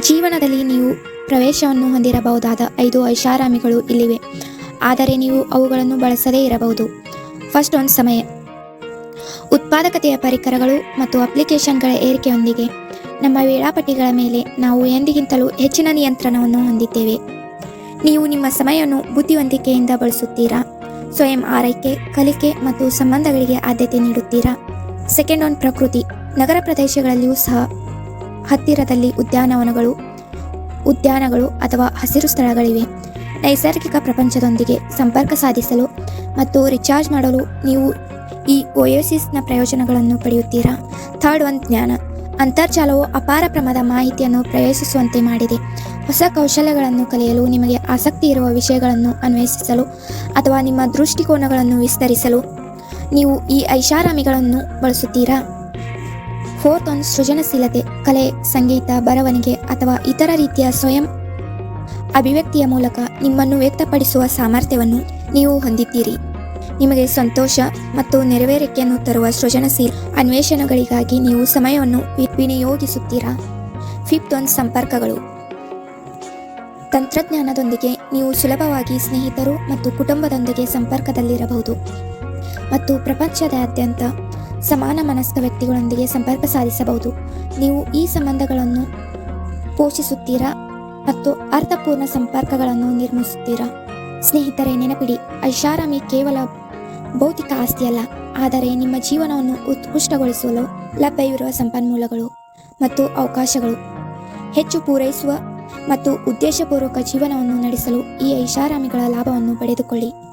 ಜೀವನದಲ್ಲಿ ನೀವು ಪ್ರವೇಶವನ್ನು ಹೊಂದಿರಬಹುದಾದ ಐದು ಐಷಾರಾಮಿಗಳು ಇಲ್ಲಿವೆ. ಆದರೆ ನೀವು ಅವುಗಳನ್ನು ಬಳಸದೇ ಇರಬಹುದು. ಫಸ್ಟ್ ಒಂದು ಸಮಯ. ಉತ್ಪಾದಕತೆಯ ಪರಿಕರಗಳು ಮತ್ತು ಅಪ್ಲಿಕೇಶನ್ಗಳ ಏರಿಕೆಯೊಂದಿಗೆ ನಮ್ಮ ವೇಳಾಪಟ್ಟಿಗಳ ಮೇಲೆ ನಾವು ಎಂದಿಗಿಂತಲೂ ಹೆಚ್ಚಿನ ನಿಯಂತ್ರಣವನ್ನು ಹೊಂದಿದ್ದೇವೆ. ನೀವು ನಿಮ್ಮ ಸಮಯವನ್ನು ಬುದ್ಧಿವಂತಿಕೆಯಿಂದ ಬಳಸುತ್ತೀರಾ? ಸ್ವಯಂ ಆರೈಕೆ, ಕಲಿಕೆ ಮತ್ತು ಸಂಬಂಧಗಳಿಗೆ ಆದ್ಯತೆ ನೀಡುತ್ತೀರಾ? ಸೆಕೆಂಡ್ ಒನ್ ಪ್ರಕೃತಿ. ನಗರ ಪ್ರದೇಶಗಳಲ್ಲಿಯೂ ಸಹ ಹತ್ತಿರದಲ್ಲಿ ಉದ್ಯಾನವನಗಳು, ಉದ್ಯಾನಗಳು ಅಥವಾ ಹಸಿರು ಸ್ಥಳಗಳಿವೆ. ನೈಸರ್ಗಿಕ ಪ್ರಪಂಚದೊಂದಿಗೆ ಸಂಪರ್ಕ ಸಾಧಿಸಲು ಮತ್ತು ರಿಚಾರ್ಜ್ ಮಾಡಲು ನೀವು ಈ ಓಯೋಸಿಸ್ನ ಪ್ರಯೋಜನಗಳನ್ನು ಪಡೆಯುತ್ತೀರಾ? ಥರ್ಡ್ ಒನ್, ಜ್ಞಾನ. ಅಂತರ್ಜಾಲವು ಅಪಾರ ಪ್ರಮಾಣದ ಮಾಹಿತಿಯನ್ನು ಪ್ರವೇಶಿಸುವಂತೆ ಮಾಡಿದೆ. ಹೊಸ ಕೌಶಲ್ಯಗಳನ್ನು ಕಲಿಯಲು ನಿಮಗೆ ಆಸಕ್ತಿ ಇರುವ ವಿಷಯಗಳನ್ನು ಅನ್ವೇಷಿಸಲು ಅಥವಾ ನಿಮ್ಮ ದೃಷ್ಟಿಕೋನಗಳನ್ನು ವಿಸ್ತರಿಸಲು ನೀವು ಈ ಐಷಾರಾಮಿಗಳನ್ನು ಬಳಸುತ್ತೀರಾ? ಫೋರ್ತ್ ಒನ್ ಸೃಜನಶೀಲತೆ, ಕಲೆ, ಸಂಗೀತ, ಬರವಣಿಗೆ ಅಥವಾ ಇತರ ರೀತಿಯ ಸ್ವಯಂ ಅಭಿವ್ಯಕ್ತಿಯ ಮೂಲಕ ನಿಮ್ಮನ್ನು ವ್ಯಕ್ತಪಡಿಸುವ ಸಾಮರ್ಥ್ಯವನ್ನು ನೀವು ಹೊಂದಿದ್ದೀರಿ. ನಿಮಗೆ ಸಂತೋಷ ಮತ್ತು ನೆರವೇರಿಕೆಯನ್ನು ತರುವ ಸೃಜನಶೀಲ ಅನ್ವೇಷಣೆಗಳಿಗಾಗಿ ನೀವು ಸಮಯವನ್ನು ವಿನಿಯೋಗಿಸುತ್ತೀರಾ? ಫಿಫ್ತ್ ಒನ್ ಸಂಪರ್ಕಗಳು. ತಂತ್ರಜ್ಞಾನದೊಂದಿಗೆ ನೀವು ಸುಲಭವಾಗಿ ಸ್ನೇಹಿತರು ಮತ್ತು ಕುಟುಂಬದೊಂದಿಗೆ ಸಂಪರ್ಕದಲ್ಲಿರಬಹುದು ಮತ್ತು ಪ್ರಪಂಚದಾದ್ಯಂತ ಸಮಾನ ಮನಸ್ಕ ವ್ಯಕ್ತಿಗಳೊಂದಿಗೆ ಸಂಪರ್ಕ ಸಾಧಿಸಬಹುದು. ನೀವು ಈ ಸಂಬಂಧಗಳನ್ನು ಪೋಷಿಸುತ್ತೀರಾ ಮತ್ತು ಅರ್ಥಪೂರ್ಣ ಸಂಪರ್ಕಗಳನ್ನು ನಿರ್ಮಿಸುತ್ತೀರಾ? ಸ್ನೇಹಿತರೆ, ನೆನಪಿಡಿ, ಐಷಾರಾಮಿ ಕೇವಲ ಭೌತಿಕ ಆಸ್ತಿಯಲ್ಲ, ಆದರೆ ನಿಮ್ಮ ಜೀವನವನ್ನು ಉತ್ಕೃಷ್ಟಗೊಳಿಸಲು ಲಭ್ಯವಿರುವ ಸಂಪನ್ಮೂಲಗಳು ಮತ್ತು ಅವಕಾಶಗಳು. ಹೆಚ್ಚು ಪೂರೈಸುವ ಮತ್ತು ಉದ್ದೇಶಪೂರ್ವಕ ಜೀವನವನ್ನು ನಡೆಸಲು ಈ ಐಷಾರಾಮಿಗಳ ಲಾಭವನ್ನು ಪಡೆದುಕೊಳ್ಳಿ.